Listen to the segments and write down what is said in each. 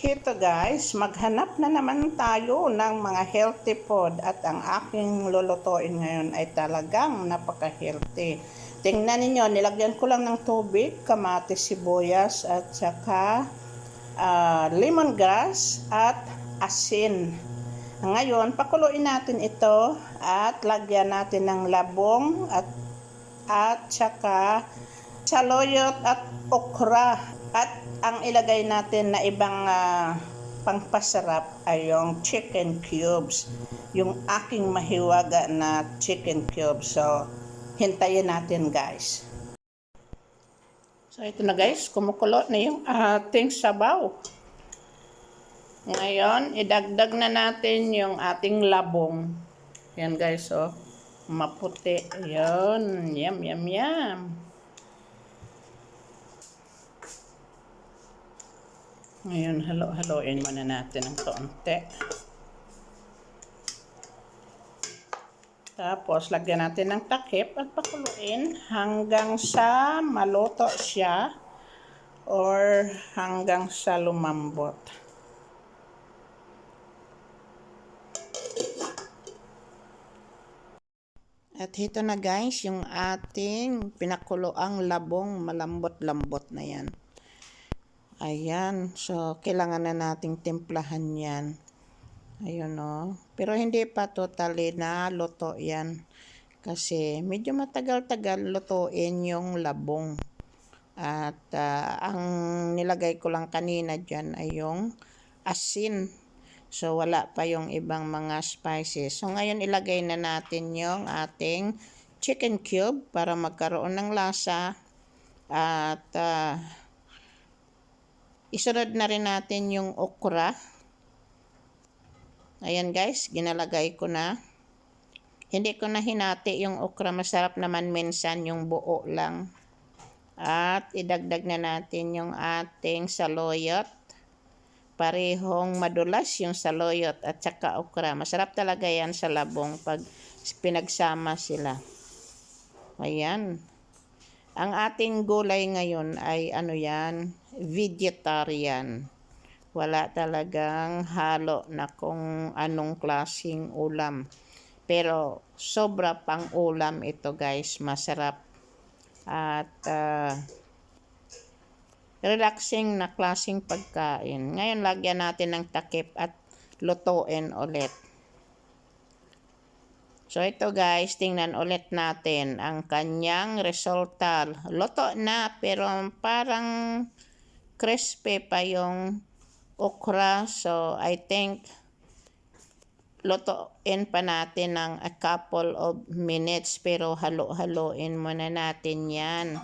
Ito guys, maghanap na naman tayo ng mga healthy food at ang aking lulutuin ngayon ay talagang napaka-healthy. Tingnan ninyo, nilagyan ko lang ng tubig, kamatis, sibuyas at saka ah, lemongrass at asin. Ngayon, pakuluin natin ito at lagyan natin ng labong at at saka saloyot at okra. At ang ilagay natin na ibang ah, pangpasarap ay yung chicken cubes. Yung aking mahiwaga na chicken cubes. So, hintayin natin guys. So, ito na guys, kumukulo na yung ating sabaw. Ngayon, idagdag na natin yung ating labong. Yan guys, oh. Maputi. Yan. Yum, yum, yum. Ngayon, halo-haloin muna natin ng kaunti. Tapos, lagyan natin ng takip at pakuluin hanggang sa maluto siya or hanggang sa lumambot. At ito na guys, yung ating pinakuloang labong malambot-lambot na yan. Ayan, so kailangan na nating timplahan yan. Ayun o. Pero hindi pa totally na luto yan. Kasi medyo matagal-tagal lutuin yung labong. At ah, ang nilagay ko lang kanina dyan ay yung asin. So wala pa yung ibang mga spices. So ngayon ilagay na natin yung ating chicken cube para magkaroon ng lasa. At ah, isunod na rin natin yung okra. Ayan guys, ginalagay ko na. Hindi ko na hinati yung okra. Masarap naman minsan yung buo lang. At idagdag na natin yung ating saloyot. Parehong madulas yung saloyot at saka okra. Masarap talaga yan sa labong pag pinagsama sila. Ayan. Ang ating gulay ngayon ay ano yan, vegetarian. Wala talagang halo na kung anong klasing ulam. Pero sobra pang ulam ito guys, masarap. At ah, relaxing na klasing pagkain. Ngayon lagyan natin ng takip at lutuin ulit. So ito guys, tingnan ulit natin ang kanyang resulta. Luto na pero parang crispy pa yung okra. So I think lutuin pa natin ng a couple of minutes pero halo-haloin muna natin yan.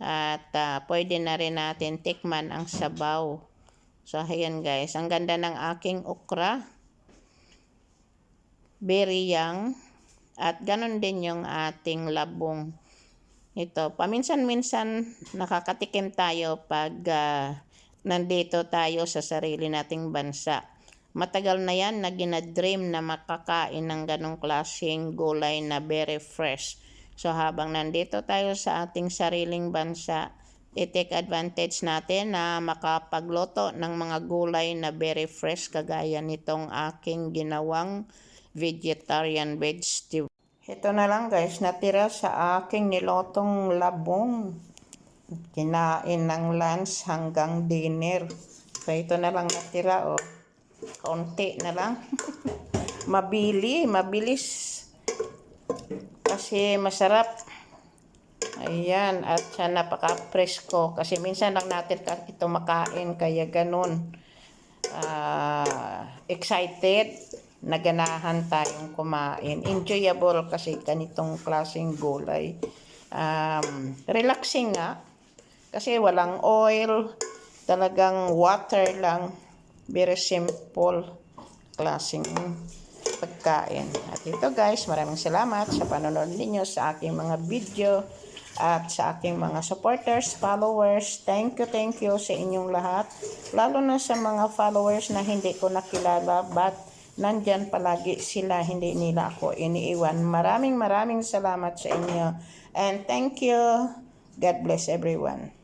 At ah, pwede na rin natin tikman ang sabaw. So ayan guys, ang ganda ng aking okra. Very young. At ganun din yung ating labong. Ito, paminsan-minsan nakakatikim tayo pag ah, nandito tayo sa sarili nating bansa. Matagal na yan na ginadream na makakain ng ganong klaseng gulay na very fresh. So habang nandito tayo sa ating sariling bansa, i-take advantage natin na makapagluto ng mga gulay na very fresh kagaya nitong aking ginawang vegetarian vegetable. Ito na lang guys, natira sa aking nilotong labong. Kinain ng lunch hanggang dinner. So ito na lang natira oh. Kaunti na lang. Mabili, mabilis. Kasi masarap. Ayan, at siya napaka-presko. Kasi minsan lang natin ito makain, kaya ganun. Ah, excited, naganahan tayong kumain. Enjoyable kasi ganitong klaseng gulay. Um, relaxing nga. Kasi walang oil, talagang water lang. Very simple klaseng pagkain. At ito guys, maraming salamat sa panonood ninyo sa aking mga video at sa aking mga supporters, followers. Thank you, thank you sa inyong lahat. Lalo na sa mga followers na hindi ko nakilala but nandyan palagi sila, hindi nila ako iniiwan. Maraming maraming salamat sa inyo. And thank you. God bless everyone.